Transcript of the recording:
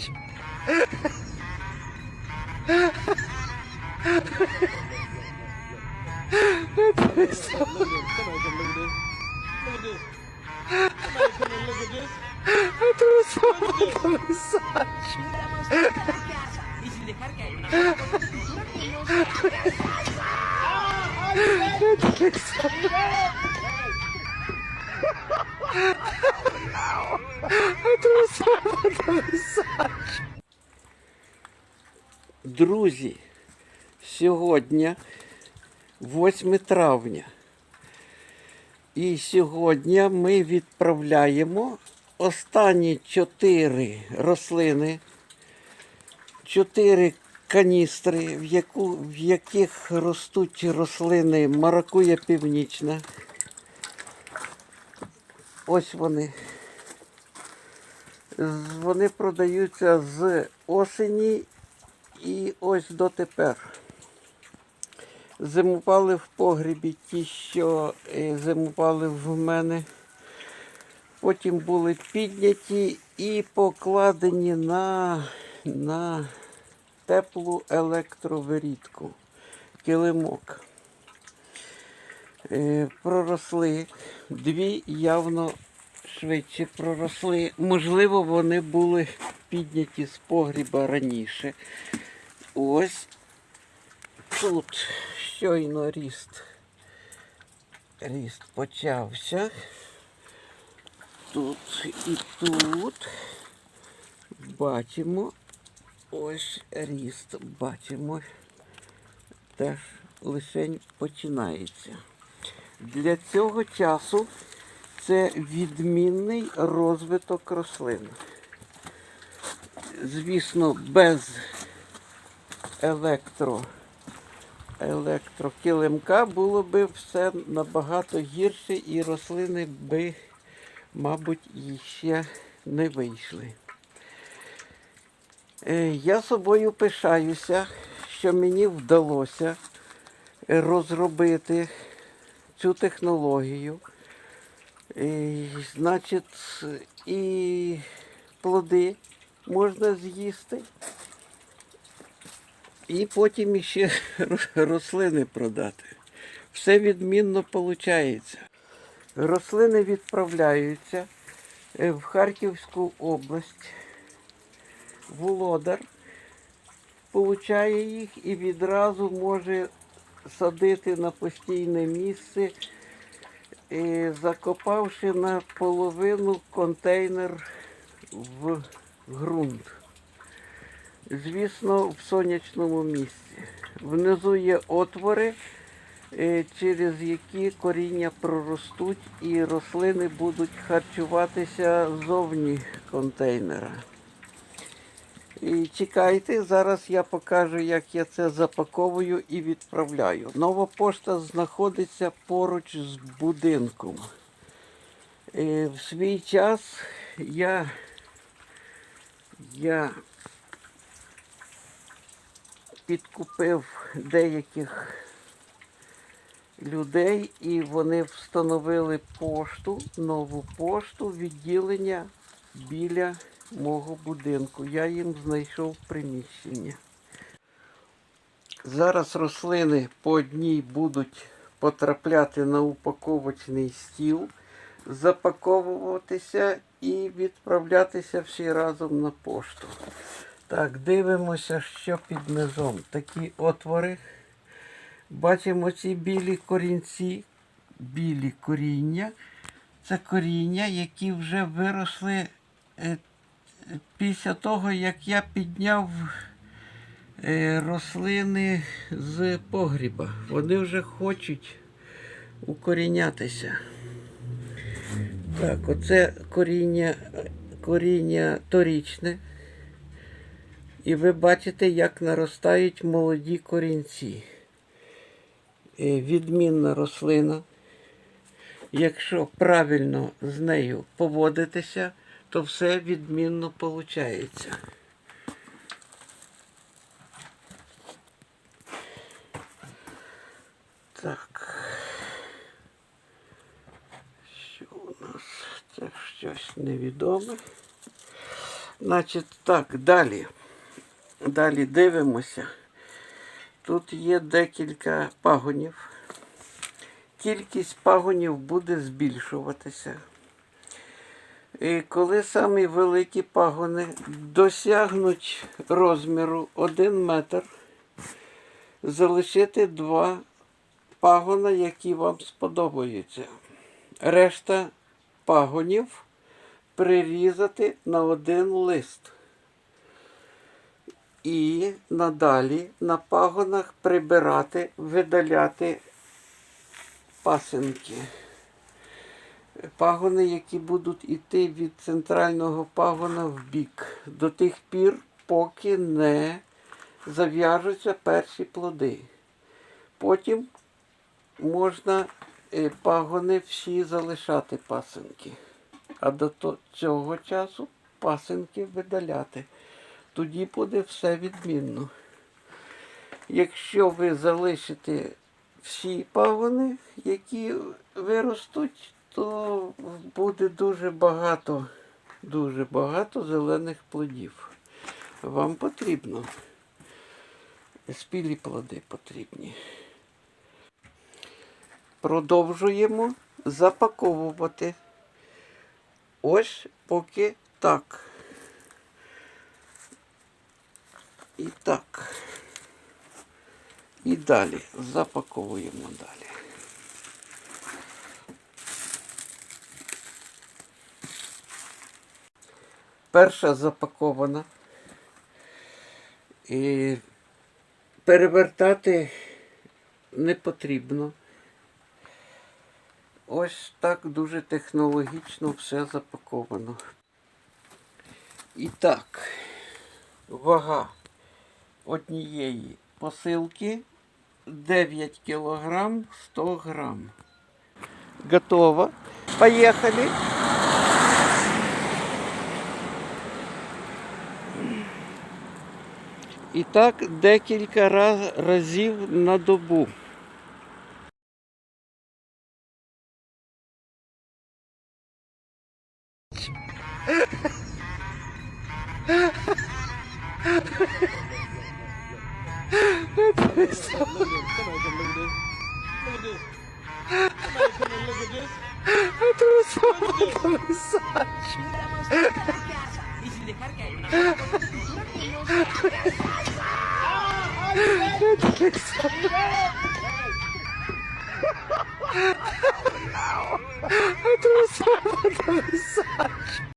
kardeşim. Atravessava a cabeça. Друзі, сьогодні 8 травня. І сьогодні ми відправляємо останні чотири рослини, чотири каністри, в, яку, в яких ростуть рослини маракуя північна. Ось вони. Вони продаються з осені і ось дотепер. Зимували в погрібі ті, що е, зимували в мене. Потім були підняті і покладені на, на теплу електровирідку, килимок. Е, проросли. Дві явно швидше проросли. Можливо, вони були підняті з погріба раніше. Ось тут щойно ріст. Ріст почався. Тут і тут бачимо ось ріст. Бачимо. Теж лишень починається. Для цього часу це відмінний розвиток рослин. Звісно, без електро, електрокилимка було би все набагато гірше і рослини би, мабуть, іще не вийшли. Е, Я собою пишаюся, що мені вдалося розробити цю технологію. І, значить, і плоди можна з'їсти. І потім іще рослини продати. Все відмінно виходить. Рослини відправляються е, в Харківську область. Володар получає їх і відразу може садити на постійне місце, е, закопавши наполовину контейнер в ґрунт. Звісно, в сонячному місці. Внизу є отвори, е, через які коріння проростуть і рослини будуть харчуватися зовні контейнера. І чекайте, зараз я покажу, як я це запаковую і відправляю. Нова пошта знаходиться поруч з будинком. Е, В свій час я, я підкупив деяких людей і вони встановили пошту, нову пошту, відділення біля мого будинку. Я їм знайшов приміщення. Зараз рослини по одній будуть потрапляти на упаковочний стіл, запаковуватися і відправлятися всі разом на пошту. Так, дивимося, що під низом. Такі отвори. Бачимо ці білі корінці, білі коріння. Це коріння, які вже виросли е, після того, як я підняв е, рослини з погріба. Вони вже хочуть укорінятися. Так, оце коріння, коріння торічне. І ви бачите, як наростають молоді корінці. Е, Відмінна рослина. Якщо правильно з нею поводитися, то все відмінно виходить. Так. Що у нас? Це щось невідоме. Значить, так, далі. Далі дивимося. Тут є декілька пагонів. Кількість пагонів буде збільшуватися. І коли самі великі пагони досягнуть розміру 1 метр, залишити два пагона, які вам сподобаються. Решта пагонів прирізати на один лист. І надалі на пагонах прибирати, видаляти пасинки. Пагони, які будуть йти від центрального пагона в бік, до тих пір, поки не зав'яжуться перші плоди. Потім можна е, пагони всі залишати пасинки. А до цього часу пасинки видаляти. Тоді буде все відмінно. Якщо ви залишите всі пагони, які виростуть, то буде дуже багато, дуже багато зелених плодів. Вам потрібно. Спілі плоди потрібні. Продовжуємо запаковувати. Ось поки так. І так. І далі. Запаковуємо далі. Перша запакована. І перевертати не потрібно. Ось так дуже технологічно все запаковано. І так, вага однієї посилки 9 кілограм 100 грам. Готово. Поїхали. І так декілька раз, разів на добу. Atravessava a mensagem.